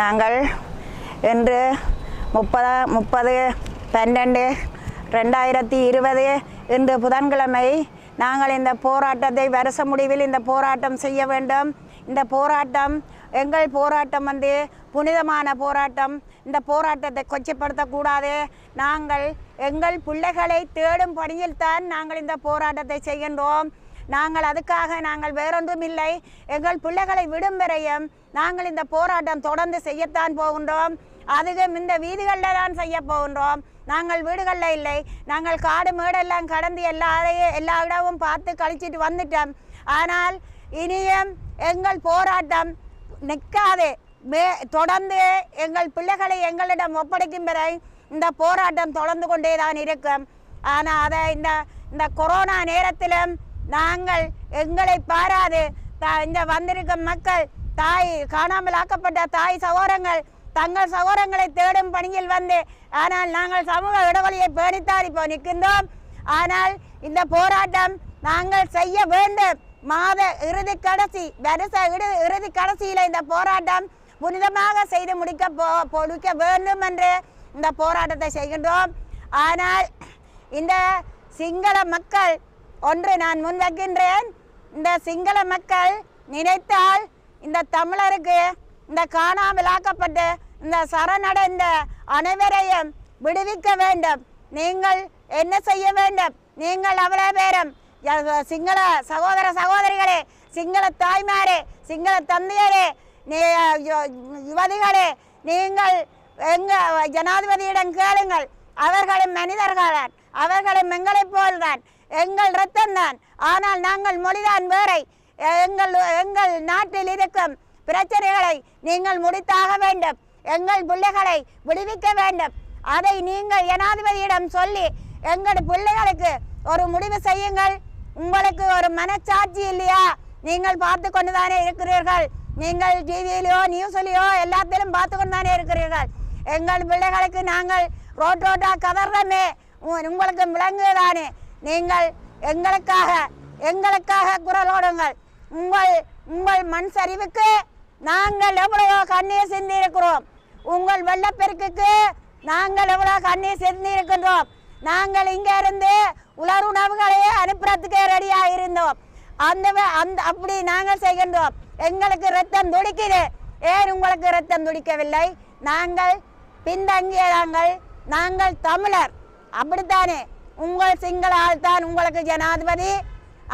நாங்கள் இன்று முப்பது முப்பது பன்னெண்டு ரெண்டாயிரத்தி இருபது இன்று புதன்கிழமை நாங்கள் இந்த போராட்டத்தை வருஷ முடிவில் இந்த போராட்டம் செய்ய வேண்டும். இந்த போராட்டம் எங்கள் போராட்டம் வந்து புனிதமான போராட்டம். இந்த போராட்டத்தை கொச்சைப்படுத்தக்கூடாது. நாங்கள் எங்கள் பிள்ளைகளை தேடும் பணியில் தான் நாங்கள் இந்த போராட்டத்தை செய்கின்றோம். நாங்கள் அதுக்காக நாங்கள் வேறொன்றும் இல்லை. எங்கள் பிள்ளைகளை விடும் வரையும் நாங்கள் இந்த போராட்டம் தொடர்ந்து செய்யத்தான் போகின்றோம். அதுவும் இந்த வீதிகளில் தான் செய்ய போகின்றோம். நாங்கள் வீடுகளில் இல்லை. நாங்கள் காடு மேடெல்லாம் கடந்து எல்லாரையும் எல்லா இடமும் பார்த்து கழிச்சிட்டு வந்துட்டோம். ஆனால் இனியும் எங்கள் போராட்டம் நிற்காது. மே தொடர்ந்து எங்கள் பிள்ளைகளை எங்களிடம் ஒப்படைக்கும் வரை இந்த போராட்டம் தொடர்ந்து கொண்டே தான் இருக்கும். ஆனால் அதை இந்த இந்த கொரோனா நேரத்திலும் நாங்கள் எங்களை பாராது. இந்த வந்திருக்கும் மக்கள் தாய் காணாமல் ஆக்கப்பட்ட தாய் சகோதரங்கள் தங்கள் சகோதரங்களை தேடும் பணியில் வந்து ஆனால் நாங்கள் சமூக இடைவெளியை பேணித்தான் இப்போ நிற்கின்றோம். ஆனால் இந்த போராட்டம் நாங்கள் செய்ய வேண்டும். மாத இறுதி கடைசி வருஷ இறு இறுதி கடைசியில் இந்த போராட்டம் புனிதமாக செய்து முடிக்க போ முடிக்க வேண்டும் என்று இந்த போராட்டத்தை செய்கின்றோம். ஆனால் இந்த சிங்கள மக்கள் ஒன்று நான் முன்வைக்கின்றேன். இந்த சிங்கள மக்கள் நினைத்தால் இந்த தமிழருக்கு இந்த காணாமலாக்கப்பட்டு இந்த சரணடைந்த அனைவரையும் விடுவிக்க வேண்டும். நீங்கள் என்ன செய்ய வேண்டும்? நீங்கள் அவ்வளோ பேரும் சிங்கள சகோதர சகோதரிகளே சிங்கள தாய்மாரே சிங்கள தந்தையரே நீ- யுவதிகளே நீங்கள் எங்க ஜனாதிபதியிடம் கேளுங்கள். அவர்களும் மனிதர்களான் அவர்களும் எங்களைப் போல்தான். எங்கள் ரத்தம் தான். ஆனால் நாங்கள் மொழிதான் வேறை. எங்கள் எங்கள் நாட்டில் இருக்கும் பிரச்சனைகளை நீங்கள் முடித்தாக வேண்டும். எங்கள் பிள்ளைகளை விடுவிக்க வேண்டும். அதை நீங்கள் ஜனாதிபதியிடம் சொல்லி எங்கள் பிள்ளைகளுக்கு ஒரு முடிவு செய்யுங்கள். உங்களுக்கு ஒரு மனச்சாட்சி இல்லையா? நீங்கள் பார்த்து கொண்டு தானே இருக்கிறீர்கள். நீங்கள் டிவியிலையோ நியூஸ்லையோ எல்லாத்திலும் பார்த்து கொண்டு தானே இருக்கிறீர்கள். எங்கள் பிள்ளைகளுக்கு நாங்கள் ரோட் ரோட்டா கதறமே உங்களுக்கு விளங்குதானே நீங்கள் எங்களுக்காக எங்களுக்காக குரலோடுங்கள் உங்கள் உங்கள் மண் சரிவுக்கு நாங்கள் எவ்வளவோ கண்ணீர் சிந்தி இருக்கிறோம் உங்கள் வெள்ளப்பெருக்குக்கு நாங்கள் எவ்வளோ கண்ணீர் சிந்தி இருக்கின்றோம் நாங்கள் இங்கே இருந்து உலர் உணவுகளையே அனுப்புறதுக்கே ரெடியாக இருந்தோம் அந்த அந்த அப்படி நாங்கள் செய்கின்றோம். எங்களுக்கு ரத்தம் துடிக்குது. ஏன் உங்களுக்கு ரத்தம் துடிக்கவில்லை? நாங்கள் பின்தங்கிய நாங்கள் நாங்கள் தமிழர். அப்படித்தானே? உங்கள் சிங்கள ஆள் தான் உங்களுக்கு ஜனாதிபதி.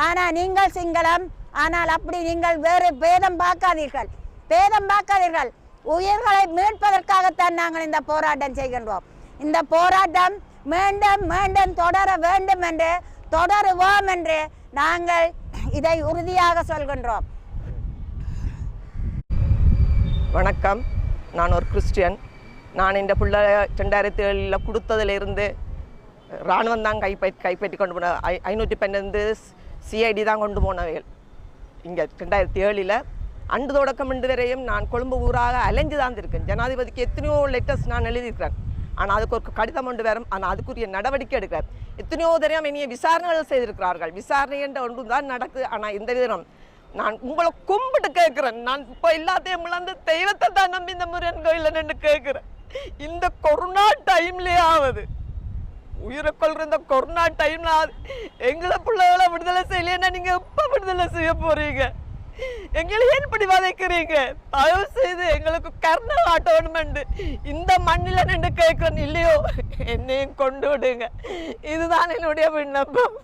ஆனால் நீங்கள் சிங்களம். ஆனால் அப்படி நீங்கள் வேறு பேதம் பார்க்காதீர்கள். பேதம் பார்க்காதீர்கள். உயிர்களை மீட்பதற்காகத்தான் நாங்கள் இந்த போராட்டம் செய்கின்றோம். இந்த போராட்டம் மீண்டும் மீண்டும் தொடர வேண்டும் என்று தொடருவோம் என்று நாங்கள் இதை உறுதியாக சொல்கின்றோம். வணக்கம். நான் ஒரு கிறிஸ்டியன். நான் இந்த பிள்ளை ரெண்டாயிரத்தி ஏழில் கொடுத்ததிலிருந்து இராணுவம் தான் கைப்பற்றி கைப்பற்றி கொண்டு போன ஐ ஐநூற்றி பன்னெண்டு சிஐடி தான் கொண்டு போனவைகள். இங்கே ரெண்டாயிரத்தி ஏழில் அன்று தொடக்கம் இன்று வரையும் நான் கொழும்பு ஊராக அலைஞ்சு தான் இருக்கேன். ஜனாதிபதிக்கு எத்தனையோ லெட்டர்ஸ் நான் எழுதியிருக்கிறேன். ஆனால் அதுக்கு ஒரு கடிதம் ஒன்று வரும். ஆனால் அதுக்குரிய நடவடிக்கை எடுக்கிறேன். எத்தனையோ தரம் என்னைய விசாரணைகள் செய்திருக்கிறார்கள். விசாரணை என்ற ஒன்று தான் நடக்குது ஆனால் இந்த விதம் நான் உங்களை கும்பிட்டு கேட்குறேன். நான் இப்போ எல்லாத்தையும் இழந்து தெய்வத்தை தான் நம்பி இந்த முருகன் கோயிலில் நின்று கேட்குறேன். இந்த கொரோனா டைம்லேயே ஆகுது உயிரை கொள்ற இந்த கொரோனா டைம்ல எங்களை பிள்ளைகளை விடுதலை செய்யலைன்னா நீங்க எப்ப விடுதலை செய்ய போறீங்க? எங்களை ஏன் இப்படி வதைக்கிறீங்க? தயவு செய்து எங்களுக்கு கர்ண ஆட்டோன்மெண்ட் இந்த மண்ணில நின்று கேட்கணும் இல்லையோ? என்னையும் கொண்டு விடுங்க. இதுதான் என்னுடைய விண்ணப்பம்.